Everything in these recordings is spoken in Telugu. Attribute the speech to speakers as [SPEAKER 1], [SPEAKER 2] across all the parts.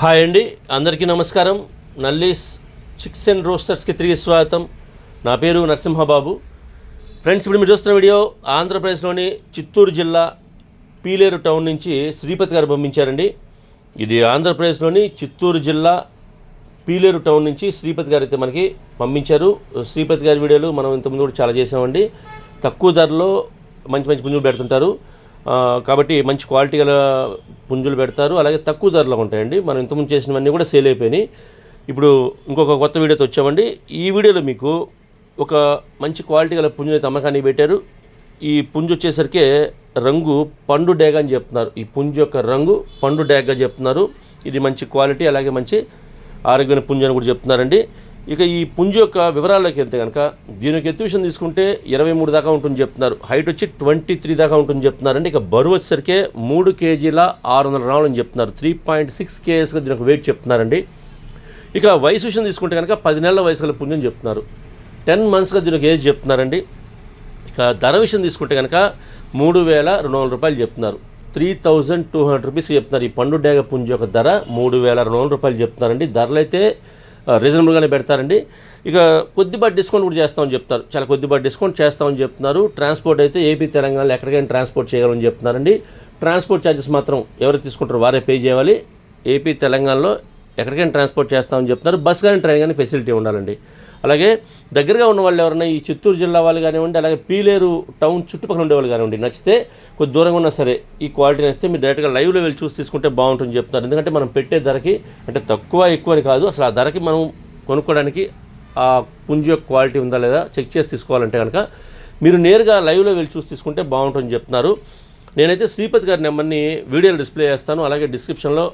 [SPEAKER 1] హాయ్ అండి అందరికీ నమస్కారం. నల్లీస్ చిక్స్ అండ్ రోస్టర్స్కి తిరిగి స్వాగతం. నా పేరు నరసింహబాబు. ఫ్రెండ్స్ ఇప్పుడు మీరు చూస్తున్న వీడియో ఆంధ్రప్రదేశ్లోని చిత్తూరు జిల్లా పీలేరు టౌన్ నుంచి శ్రీపతి గారు పంపించారండి. ఇది ఆంధ్రప్రదేశ్లోని చిత్తూరు జిల్లా పీలేరు టౌన్ నుంచి శ్రీపతి గారు అయితే మనకి పంపించారు. శ్రీపతి గారి వీడియోలు మనం ఇంతకుముందు కూడా చాలా చేసామండి తక్కువ ధరలో మంచి మంచి పుంజులు పెడుతుంటారు. కాబట్టి మంచి క్వాలిటీ గల పుంజులు పెడతారు. అలాగే తక్కువ ధరలో ఉంటాయండి. మనం ఇంతకుముందు చేసినవన్నీ కూడా సేల్ అయిపోయినాయి. ఇప్పుడు ఇంకొక కొత్త వీడియోతో వచ్చామండి. ఈ వీడియోలో మీకు ఒక మంచి క్వాలిటీ గల పుంజుని అయితే అమ్మకానికి పెట్టారు. ఈ పుంజు వచ్చేసరికి రంగు పండు డేగ అని చెప్తున్నారు. ఈ పుంజు యొక్క రంగు పండు డేగగా చెప్తున్నారు. ఇది మంచి క్వాలిటీ అలాగే మంచి ఆరోగ్యమైన పుంజు అని కూడా చెప్తున్నారండి. ఇక ఈ పుంజు యొక్క వివరాల్లోకి వెళ్తే కనుక దీని యొక్క ఎత్తు విషయం తీసుకుంటే ఇరవై మూడు దాకా ఉంటుంది చెప్తున్నారు. హైట్ వచ్చి ట్వంటీ త్రీ దాకా ఉంటుంది చెప్తున్నారండి. ఇక బరువు వచ్చేసరికి మూడు కేజీల ఆరు వందల గ్రాములు అని చెప్తున్నారు. త్రీ పాయింట్ సిక్స్ కేఎస్గా దీని యొక్క వెయిట్ చెప్తున్నారండి. ఇక వయసు విషయం తీసుకుంటే కనుక పది నెలల వయసు గల పుంజు అని చెప్తున్నారు. టెన్ మంత్స్గా దీనికి ఏజ్ చెప్తున్నారండి. ఇక ధర విషయం తీసుకుంటే కనుక మూడు వేల రెండు వందల రూపాయలు చెప్తున్నారు. Three thousand two hundred rupees చెప్తున్నారు. ఈ పండు డేగ పుంజు యొక్క ధర మూడు వేల రెండు వందల రూపాయలు చెప్తున్నారండి. ధరలు అయితే రీజనబుల్గానే పెడతారండి. ఇక కొద్దిపాటి డిస్కౌంట్ కూడా చేస్తామని చెప్తారు. చాలా కొద్దిపాటి డిస్కౌంట్ చేస్తామని చెప్తున్నారు. ట్రాన్స్పోర్ట్ అయితే ఏపీ తెలంగాణలో ఎక్కడికైనా ట్రాన్స్పోర్ట్ చేయగలని చెప్తున్నారండి. ట్రాన్స్పోర్ట్ ఛార్జెస్ మాత్రం ఎవరు తీసుకుంటారో వారే పే చేయాలి. ఏపీ తెలంగాణలో ఎక్కడికైనా ట్రాన్స్పోర్ట్ చేస్తామని చెప్తున్నారు. బస్ కానీ ట్రైన్ కానీ ఫెసిలిటీ ఉండాలండి. అలాగే దగ్గరగా ఉన్న వాళ్ళు ఎవరైనా ఈ చిత్తూరు జిల్లా వాళ్ళు కానివ్వండి అలాగే పీలేరు టౌన్ చుట్టుపక్కల ఉండేవాళ్ళు కానివ్వండి నచ్చితే కొద్ది దూరంగా ఉన్నా సరే ఈ క్వాలిటీ నచ్చితే మీరు డైరెక్ట్గా లైవ్లో వెళ్ళి చూసి తీసుకుంటే బాగుంటుంది చెప్తున్నారు. ఎందుకంటే మనం పెట్టే ధరకి అంటే తక్కువ ఎక్కువ అని కాదు అసలు ఆ ధరకి మనం కొనుక్కోవడానికి ఆ పుంజు యొక్క క్వాలిటీ ఉందా లేదా చెక్ చేసి తీసుకోవాలంటే కనుక మీరు నేరుగా లైవ్లో వెళ్ళి చూసి తీసుకుంటే బాగుంటుందని చెప్తున్నారు. నేనైతే శ్రీపతి గారి నెంబర్ని వీడియోలో డిస్ప్లే చేస్తాను. అలాగే డిస్క్రిప్షన్లో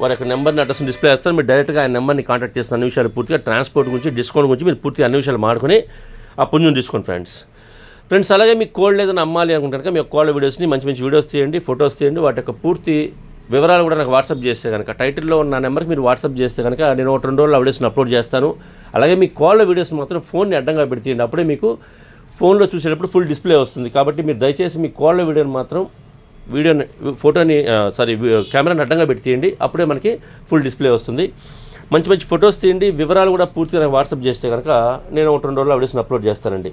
[SPEAKER 1] వారి యొక్క నెంబర్ని అడ్రస్ని డిస్ప్లే చేస్తాను మీరు డైరెక్ట్గా ఆయన నెంబర్ని కాంటాక్ట్ చేసిన అన్ని విషయాలు పూర్తిగా ట్రాన్స్పోర్ట్ గురించి డిస్కౌంట్ గురించి మీరు పూర్తిగా అన్ని విషయాలు మాడుకొని ఆ పుణ్యం తీసుకోండి ఫ్రెండ్స్ ఫ్రెండ్స్ అలాగే మీకు కోల్డ్ ఏదైనా అమ్మాలి అనుకుంటే కనుక మీ కోల్డ్ వీడియోస్ని మంచి మంచి వీడియోస్ తీయండి ఫొటోస్ తీయండి. వాటి యొక్క పూర్తి వివరాలు కూడా నాకు వాట్సాప్ చేస్తే కనుక టైటిల్లో ఉన్న నెంబర్కి మీరు వాట్సాప్ చేస్తే కనుక నేను ఒక రెండు రోజులు ఆ వీడియోస్ని అప్లోడ్ చేస్తాను. అలాగే మీ కాల్ వీడియోస్ మాత్రం ఫోన్ని అడ్డంగా పెడితేయండి. అప్పుడే మీకు ఫోన్లో చూసేటప్పుడు ఫుల్ డిస్ప్లే వస్తుంది. కాబట్టి మీరు దయచేసి మీ కోళ్ళ వీడియోని మాత్రం వీడియోని ఫోటోని సారీ కెమెరాని అడ్డంగా పెట్టి తీయండి. అప్పుడే మనకి ఫుల్ డిస్ప్లే వస్తుంది. మంచి మంచి ఫొటోస్ తీయండి. వివరాలు కూడా పూర్తిగా వాట్సాప్ చేస్తే కనుక నేను ఒక రెండు రోజులు వీడియోస్ని అప్లోడ్ చేస్తానండి.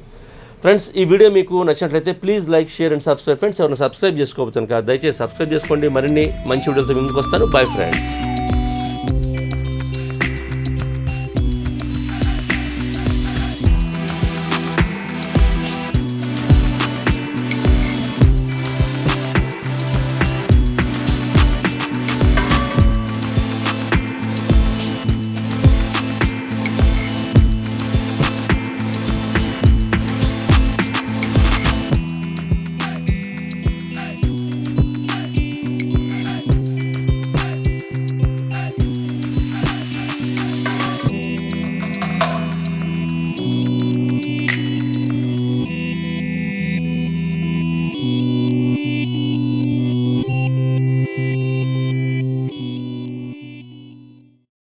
[SPEAKER 1] ఫ్రెండ్స్ ఈ వీడియో మీకు నచ్చినట్లయితే please like share and subscribe. Friends ఎవరైనా సబ్స్క్రైబ్ చేసుకోవచ్చు కనుక దయచేసి సబ్స్క్రైబ్ చేసుకోండి. మరిన్ని మంచి వీడియోతో ముందుకు వస్తాను. Bye friends.